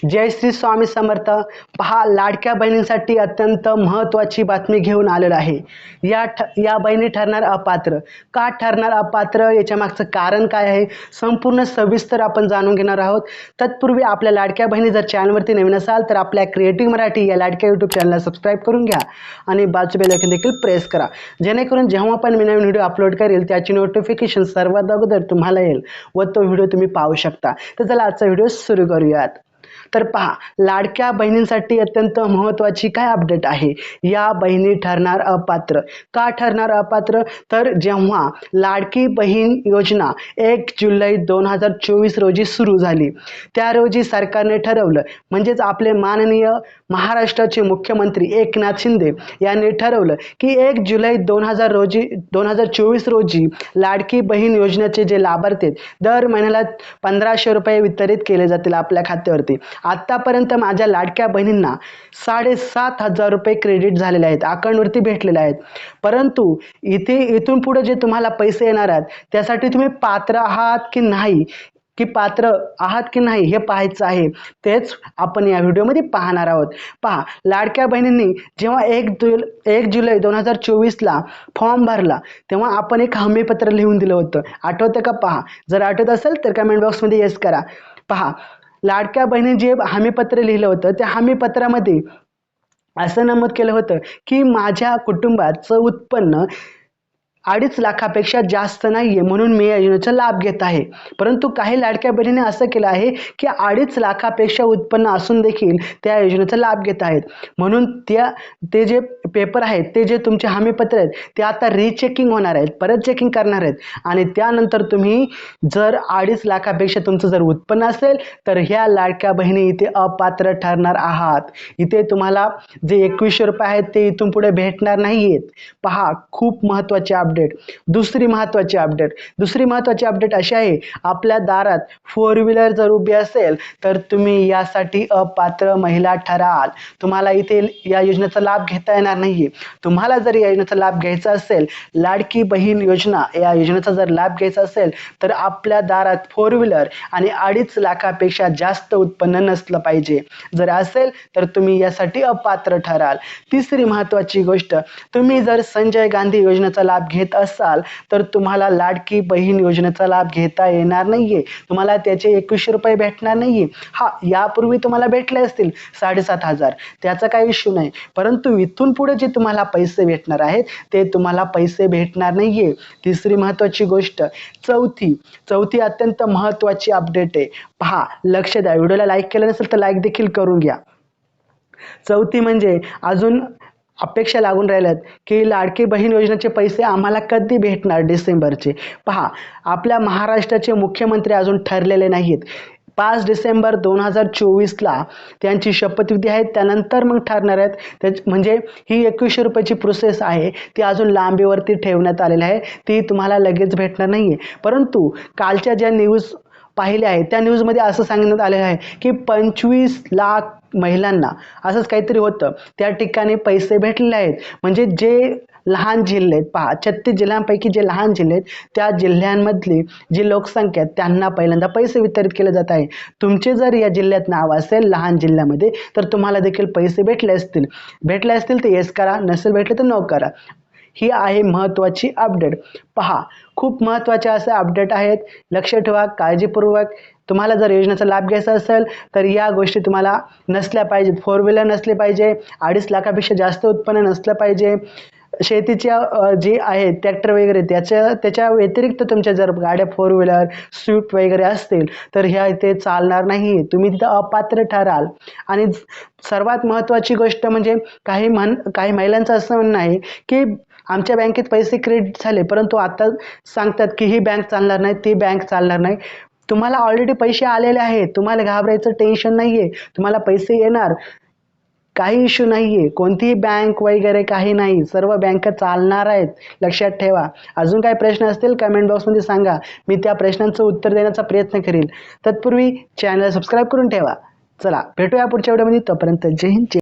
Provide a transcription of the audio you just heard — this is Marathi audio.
जय श्री स्वामी समर्थ. पहा लाडक्या बहिणींसाठी अत्यंत महत्त्वाची बातमी घेऊन आलेलं आहे. या ठ या बहिणी ठरणार अपात्र. का ठरणार अपात्र? याच्या मागचं कारण काय आहे? संपूर्ण सविस्तर आपण जाणून घेणार आहोत. तत्पूर्वी आपल्या लाडक्या बहिणी जर चॅनलवरती नवीन असाल तर आपल्या क्रिएटिव्ह मराठी या लाडक्या यूट्यूब चॅनलला सबस्क्राईब करून घ्या आणि बाजू बेल देखील प्रेस करा. जेणेकरून जेव्हा पण मी नवीन व्हिडिओ अपलोड करेल त्याची नोटिफिकेशन सर्वात अगोदर तुम्हाला येईल व तो व्हिडिओ तुम्ही पाहू शकता. तर चला आजचा व्हिडिओ सुरू करूयात. तर पहा लाडक्या बहिणींसाठी अत्यंत महत्त्वाची काय अपडेट आहे? या बहिणी ठरणार अपात्र. का ठरणार अपात्र? तर जेव्हा लाडकी बहीण योजना एक जुलै दोन हजार चोवीस रोजी सुरू झाली त्या रोजी सरकारने ठरवलं म्हणजेच आपले माननीय महाराष्ट्राचे मुख्यमंत्री एकनाथ शिंदे यांनी ठरवलं की एक जुलै दोन हजार रोजी दोन हजार चोवीस रोजी लाडकी बहीण योजनेचे जे लाभार्थी आहेत दर महिन्याला पंधराशे रुपये वितरित केले जातील आपल्या खात्यावरती. आत्तापर्यंत माझ्या लाडक्या बहिणींना साडेसात हजार रुपये क्रेडिट झालेले आहेत. अकाउंटवरती भेटलेले आहेत. परंतु इथे इथून पुढे जे तुम्हाला पैसे येणार आहेत त्यासाठी तुम्ही पात्र आहात की नाही? की पात्र आहात की नाही हे पाहायचं आहे. तेच आपण या व्हिडिओमध्ये पाहणार आहोत. पहा लाडक्या बहिणींनी जेव्हा एक जुल एक जुलै दोन हजार चोवीसला फॉर्म भरला तेव्हा आपण एक हमीपत्र लिहून दिलं होतं. आठवतं का? पहा जर आठवत असेल तर कमेंट बॉक्समध्ये येस करा. पहा लाडक्या बहिणी जे हमीपत्र लिहिलं होतं त्या हमीपत्रामध्ये असं नमूद केलं होतं की माझ्या कुटुंबाचं उत्पन्न अडीच लाखापेक्षा जास्त नाही आहे म्हणून मी या योजनेचा लाभ घेत आहे. परंतु काही लाडक्या बहिणीने असं केलं आहे की अडीच लाखापेक्षा उत्पन्न असून देखील त्या योजनेचा लाभ घेत आहेत. म्हणून त्या ते जे पेपर आहेत ते जे तुमचे हमीपत्र आहेत ते आता रिचेकिंग होणार आहेत परत चेकिंग करणार आहेत. आणि त्यानंतर तुम्ही जर अडीच लाखापेक्षा तुमचं जर उत्पन्न असेल तर ह्या लाडक्या बहिणी इथे अपात्र ठरणार आहात. इथे तुम्हाला जे एकवीसशे रुपये आहेत ते इथून पुढे भेटणार नाही आहेत पहा खूप महत्त्वाचे अपडेट दुसरी महत्त्वाची अपडेट दुसरी महत्त्वाची अपडेट अशी आहे आपल्या दारात फोर व्हीलर जर उभी असेल तर तुम्ही यासाठी अपात्र महिला ठराल. तुम्हाला इथे या योजनेचा लाभ घेता येणार नाही तुम्हाला जर या योजनेचा लाभ घ्यायचा असेल लाडकी बहीण योजना या योजनेचा जर लाभ घ्यायचा असेल तर आपल्या दारात फोर व्हीलर आणि अडीच लाखापेक्षा जास्त उत्पन्न नसलं पाहिजे. जर असेल तर तुम्ही यासाठी अपात्र ठराल. तिसरी महत्त्वाची गोष्ट तुम्ही जर संजय गांधी योजनेचा लाभ घे घेत असाल तर तुम्हाला लाडकी बहीण योजनेचा लाभ घेता येणार नाहीये. तुम्हाला त्याचे एकवीसशे रुपये भेटणार नाहीये. हा यापूर्वी तुम्हाला भेटले असतील साडेसात हजार. त्याचा काही इश्यू नाही. परंतु इथून पुढे जे तुम्हाला पैसे भेटणार आहेत ते तुम्हाला पैसे भेटणार नाहीये. तिसरी महत्त्वाची गोष्ट चौथी चौथी अत्यंत महत्त्वाची अपडेट आहे. पहा लक्ष द्या. व्हिडिओला लाईक केलं नसेल तर लाईक देखील करून घ्या. चौथी म्हणजे अजून अपेक्षा लागून राहिल्यात की लाडकी बहीण योजनेचे पैसे आम्हाला कधी भेटणार डिसेंबरचे? पहा आपल्या महाराष्ट्राचे मुख्यमंत्री अजून ठरलेले नाहीत. पाच डिसेंबर दोन हजार चोवीसला त्यांची शपथविधी आहे त्यानंतर मग ठरणार आहेत. त्याच म्हणजे ही एकवीसशे रुपयाची प्रोसेस आहे ती अजून लांबीवरती ठेवण्यात आलेली आहे. ती तुम्हाला लगेच भेटणार नाही आहे परंतु कालच्या ज्या न्यूज पाहिले आहे. त्या न्यूजमध्ये असं सांगण्यात आलेलं आहे की पंचवीस लाख महिलांना असंच काहीतरी होतं. त्या ठिकाणी पैसे भेटलेले आहेत. म्हणजे जे लहान जिल्हे आहेत पहा छत्तीस जिल्ह्यांपैकी जे लहान जिल्हे आहेत त्या जिल्ह्यांमधली जी लोकसंख्या आहे त्यांना पहिल्यांदा पैसे वितरित केले जात आहे. तुमचे जर या जिल्ह्यात नाव असेल लहान जिल्ह्यामध्ये तर तुम्हाला देखील पैसे भेटले असतील. भेटले असतील तर येस करा नसेल भेटले तर नो करा. ही आहे महत्त्वाची अपडेट पहा खूप महत्त्वाचे असे अपडेट आहेत. लक्ष ठेवा काळजीपूर्वक. तुम्हाला जर योजनेचा लाभ घ्यायचा असेल तर या गोष्टी तुम्हाला नसल्या पाहिजेत फोर व्हीलर नसले पाहिजे. अडीच लाखापेक्षा जास्त उत्पन्न नसलं पाहिजे. शेतीच्या जे आहेत ट्रॅक्टर वगैरे त्याच्या त्याच्या व्यतिरिक्त तुमच्या जर गाड्या फोर व्हीलर स्विफ्ट वगैरे असतील तर ह्या इथे चालणार नाही. तुम्ही तिथं अपात्र ठराल. आणि सर्वात महत्त्वाची गोष्ट म्हणजे काही म्हण काही महिलांचं असं म्हणणं आहे की आमच्या बँकेत पैसे क्रेडिट झाले परंतु आता सांगतात की ही बँक चालणार नाही ती बँक चालणार नाही. तुम्हाला ऑलरेडी पैसे आलेले आहेत तुम्हाला घाबरायचं टेन्शन नाही आहे तुम्हाला पैसे येणार. काही इश्यू नाही आहे कोणतीही बँक वगैरे काही नाही सर्व बँक चालणार आहेत. लक्षात ठेवा. अजून काही प्रश्न असतील कमेंट बॉक्समध्ये सांगा. मी त्या प्रश्नांचं उत्तर देण्याचा प्रयत्न करेल तत्पूर्वी चॅनल सबस्क्राईब करून ठेवा. चला भेटूया पुढच्या व्हिडिओमध्ये तोपर्यंत जय हिंद जय